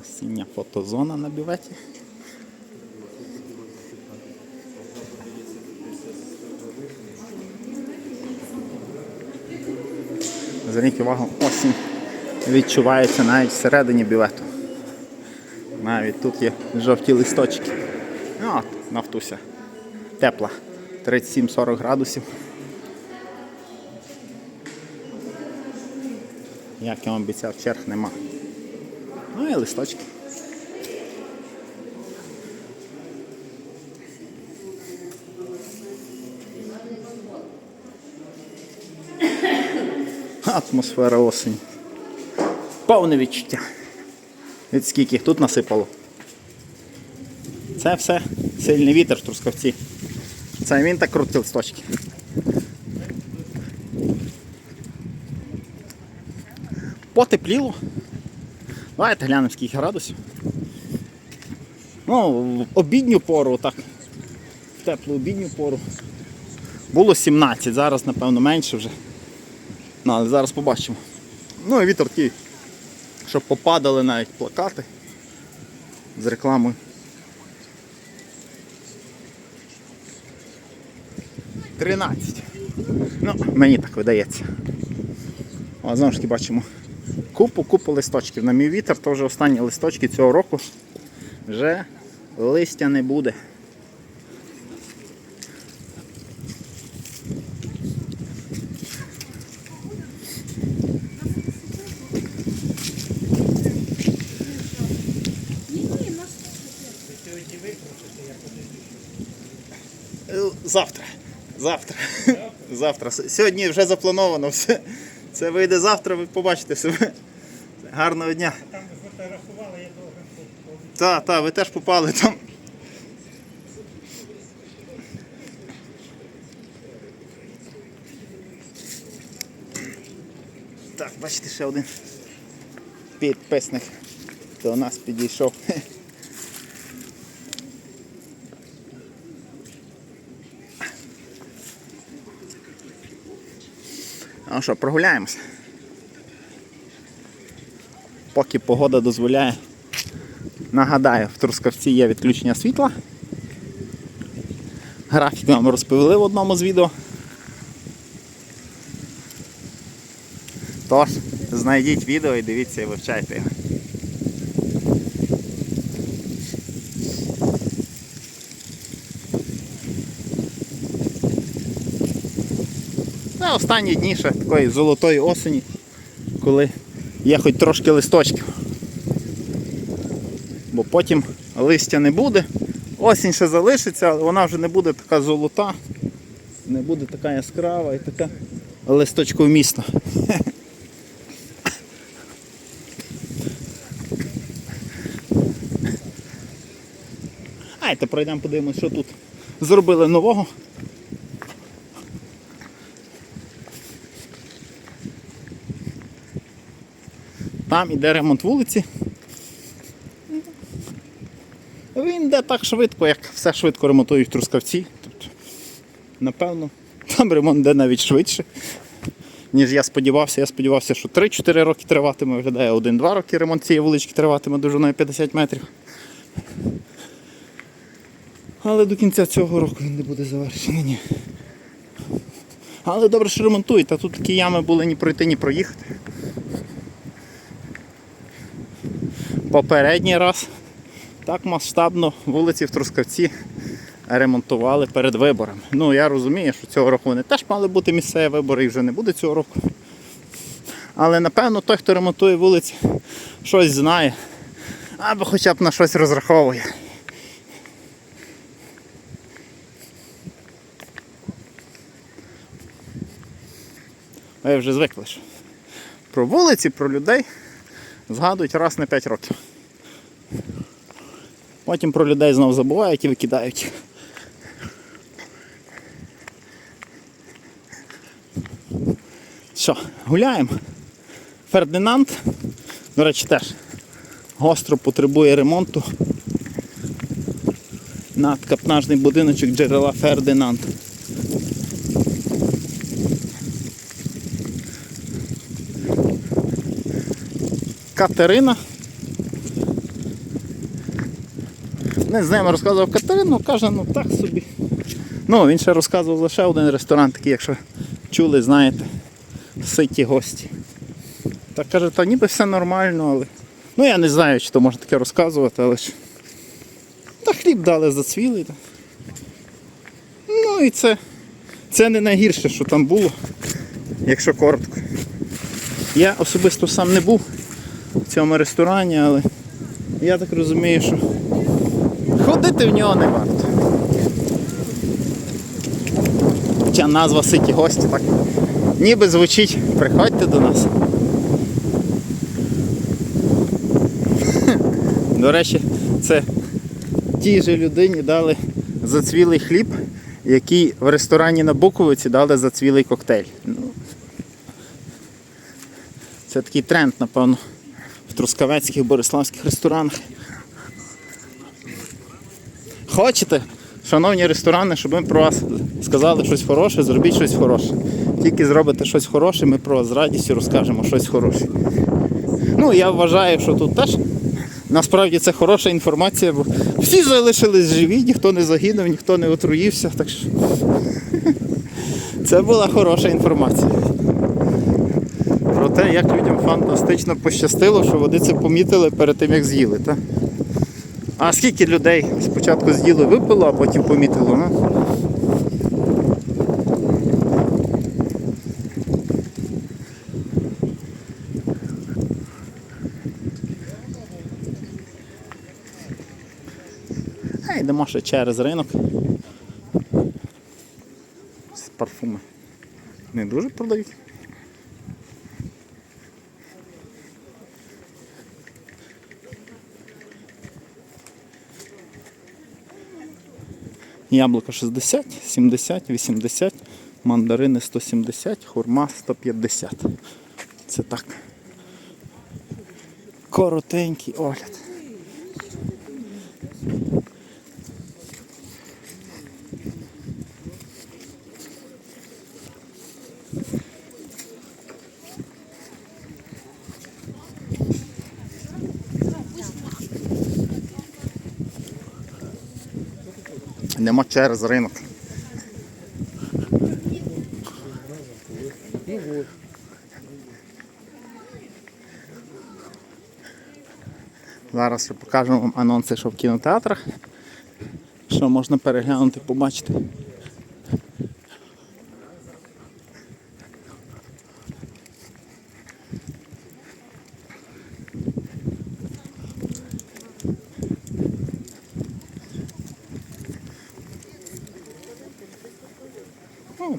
Осіння фотозона на бюветі. Зверніть увагу, осінь відчувається навіть всередині бювету. Навіть тут є жовті листочки. Ну, от, нафтуся. Тепла. 37-40 градусів. Як я вам обіцяв, черг нема. Ну і листочки. Атмосфера осені. Повне відчуття. Від скільки тут насипало. Це все сильний вітер в трускавці. Це він так крутить листочки. Потепліло. Давайте глянемо скільки градусів. Ну, в обідню пору, так. В теплу обідню пору. Було 17, зараз, напевно, менше вже. Ну, але зараз побачимо. Ну і вітер такий, щоб попадали навіть плакати з рекламою. Тринадцять. Ну, мені так видається. А знову ж таки бачимо купу, купу листочків. На мій вітер, то вже останні листочки цього року вже листя не буде. Завтра. Завтра. Завтра. Сьогодні вже заплановано все. Це вийде завтра, ви побачите себе. Гарного дня. Там ви фотографували, я тут. Так, так, ви теж попали там. Так, бачите, ще один підписник до нас підійшов. Ну що, прогуляємося. Поки погода дозволяє. Нагадаю, в Трускавці є відключення світла. Графік вам розповіли в одному з відео. Тож, знайдіть відео і дивіться і вивчайте його. Це останні дні ще такої золотої осені, коли є хоч трошки листочків бо потім листя не буде. Осінь ще залишиться, але вона вже не буде така золота, не буде така яскрава і така листочковмісна. Айте пройдемо, подивимось, що тут зробили нового. Там іде ремонт вулиці. Він йде так швидко, як все швидко ремонтують трускавці. Тобто, напевно, там ремонт йде навіть швидше, ніж я сподівався. Я сподівався, що 3-4 роки триватиме, виглядає 1-2 роки ремонт цієї вулички триватиме довжиною 50 метрів. Але до кінця цього року він не буде завершений. Але добре, що ремонтують, а тут такі ями були ні пройти, ні проїхати. Попередній раз так масштабно вулиці в Трускавці ремонтували перед виборами. Ну я розумію, що цього року вони теж мали бути місцеві вибори і вже не буде цього року. Але напевно той, хто ремонтує вулиці, щось знає або хоча б на щось розраховує. Ви вже звикли. Про вулиці, про людей згадують раз на 5 років. Потім про людей знов забувають і викидають. Що, гуляємо? Фердинанд, до речі, теж гостро потребує ремонту. Надкапнажний будиночок джерела Фердинанд. Катерина один з ними розказував Катерину, каже, ну так собі. Ну, він ще розказував лише один ресторан, такий, якщо чули, знаєте, ситі гості. Так каже, та ніби все нормально, але. Ну я не знаю, чи то можна таке розказувати, але ж. Та хліб дали зацвілий. та. Ну і це, це не найгірше, що там було, якщо коротко. Я особисто сам не був в цьому ресторані, але я так розумію, що ходити в нього не варто. Хоча назва Ситі гості так ніби звучить, приходьте до нас. До речі, це тій же людині дали зацвілий хліб, який в ресторані на Буковиці дали зацвілий коктейль. Ну, це такий тренд, напевно, трускавецьких бориславських ресторанах. Хочете, шановні ресторани, щоб ми про вас сказали щось хороше, зробіть щось хороше. Тільки зробите щось хороше, ми про вас з радістю розкажемо щось хороше. Ну, я вважаю, що тут теж насправді це хороша інформація, бо всі залишились живі, ніхто не загинув, ніхто не отруївся. Так що це була хороша інформація. Те, як людям фантастично пощастило, що вони це помітили перед тим, як з'їли. Та? А скільки людей спочатку з'їли, випило, а потім помітило, ну? Йдемо ще через ринок. Парфуми не дуже продають. Яблука 60, 70, 80, мандарини 170, хурма 150. Це так. Коротенький огляд. Нема через ринок. Зараз ще покажемо вам анонси, що в кінотеатрах. Що можна переглянути, побачити.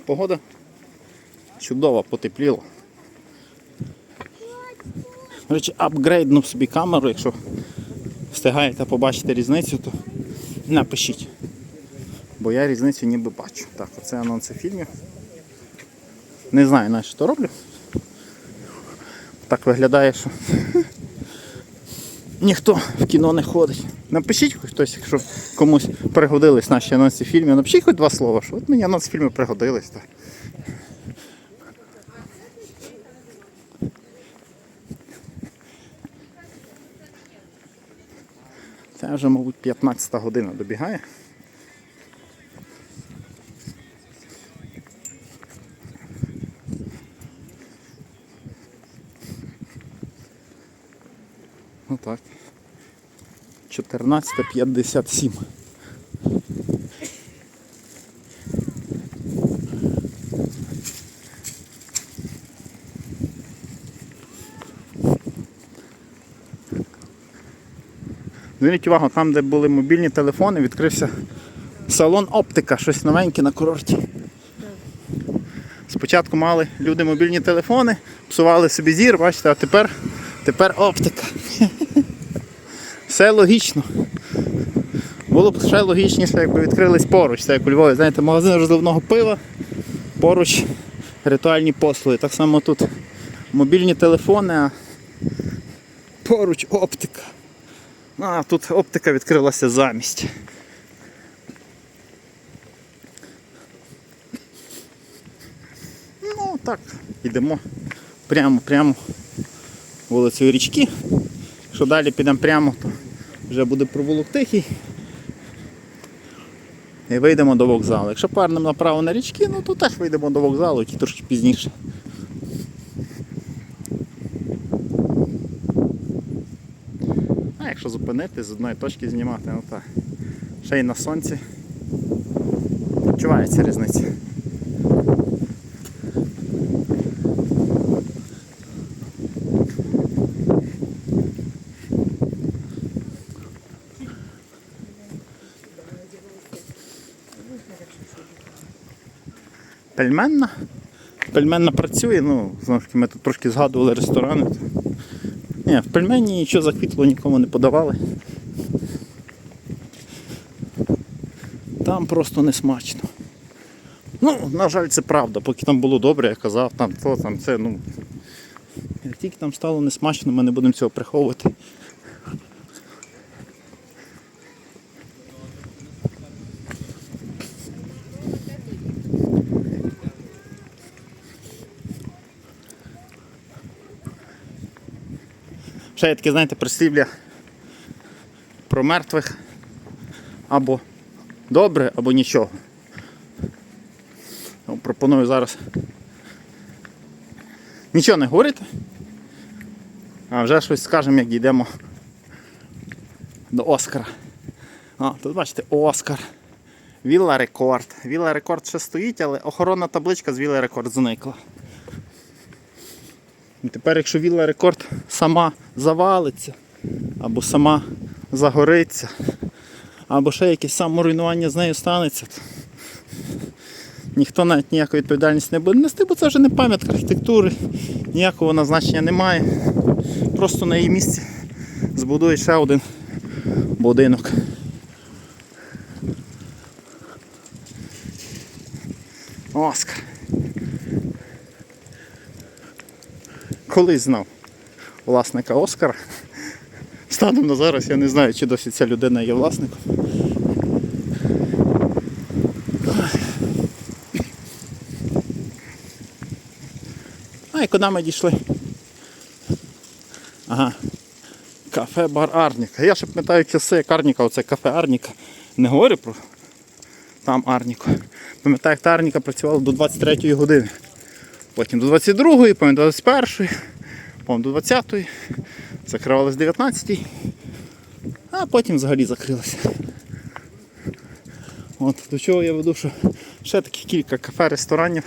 Погода чудова, потепліло. До речі, апгрейднув собі камеру, якщо встигаєте побачити різницю, то напишіть. Бо я різницю ніби бачу. Так, оце анонси фільмів. Не знаю, на що роблю. Так виглядає, що ніхто в кіно не ходить. Напишіть хтось, якщо комусь пригодились наші анонси фільмів, напишіть хоч два слова, що от мені анонси фільмів пригодились. Так. Це вже, мабуть, 15 година добігає. Ну так. 14.57. Зверніть увагу, там, де були мобільні телефони, відкрився салон оптика, щось новеньке на курорті. Спочатку мали люди мобільні телефони, псували собі зір, бачите, а тепер, тепер оптика. Все логічно. Було б ще логічніше, якби відкрились поруч. Це як у Львові, знаєте, магазин розливного пива, поруч ритуальні послуги. Так само тут мобільні телефони, а поруч оптика. А, тут оптика відкрилася замість. Ну так, йдемо прямо, прямо вулицею річки. Якщо далі підемо прямо, то вже буде провулок тихий. і вийдемо до вокзалу. Якщо повернемо направо на річки, ну то теж вийдемо до вокзалу, ті трошки пізніше. А якщо зупинити з одної точки знімати, ну так. Ще й на сонці. Відчувається різниця. Пельменна. Пельменна працює, ну, знову ж таки, ми тут трошки згадували ресторани. Ні, в пельмені нічого заквітло нікому не подавали. Там просто не смачно. Ну, на жаль, це правда. Поки там було добре, я казав, там то, там це, ну. Як тільки там стало несмачно, ми не будемо цього приховувати. Ще є таке, знаєте, прислів'я про мертвих або добре, або нічого. Ну, Пропоную зараз нічого не говорити, а вже щось скажемо, як дійдемо до Оскара. А, тут бачите, Оскар. Вілла Рекорд. Вілла Рекорд ще стоїть, але охоронна табличка з Вілла Рекорд зникла. Тепер, якщо Вілла Рекорд сама завалиться, або сама загориться, або ще якесь саморуйнування з нею станеться, то ніхто навіть ніякої відповідальності не буде нести, бо це вже не пам'ятка архітектури, ніякого вона значення немає. Просто на її місці збудують ще один будинок. Оскар. Колись знав власника Оскара. Станом на зараз я не знаю, чи досі ця людина є власником. А і куди ми дійшли? Ага. Кафе бар Арніка. Я ще пам'ятаю часи, як Арніка, оце кафе Арніка. Не говорю про там Арніку. Пам'ятаю, як та Арніка працювала до 23 години. Потім до 22-ї, потім до 21-ї, потім до 20-ї. Закривалась з 19-ї. А потім взагалі закрилася. От до чого я веду, що ще такі кілька кафе, ресторанів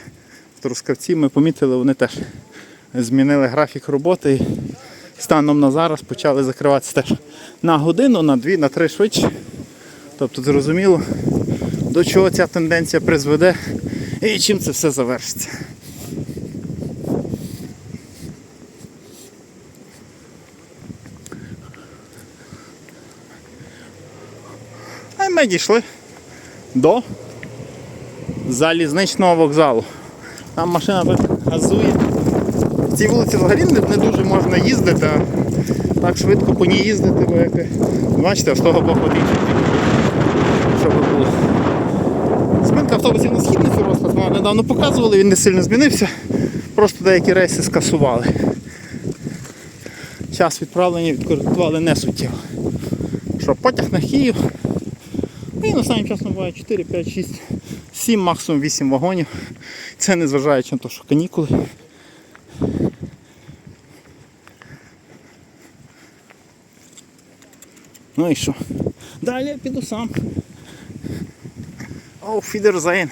в Трускавці ми помітили, вони теж змінили графік роботи і станом на зараз почали закриватися теж на годину, на дві, на три швидше. Тобто зрозуміло, до чого ця тенденція призведе і чим це все завершиться. Ми дійшли до залізничного вокзалу. Там машина так газує. В цій вулиці взагалі не, дуже можна їздити, а так швидко по ній їздити, бо як бачите, з того боку. Щоб було. Змінка автобусів на східницю розклад ми недавно показували, він не сильно змінився. Просто деякі рейси скасували. Час відправлення відкоректували не суттєво. Що потяг на Київ. Він останнім часом буває 4, 5, 6, 7, максимум 8 вагонів. Це не зважаючи на те, що канікули. Ну і що? Далі я піду сам. Оу, Фідерзайн.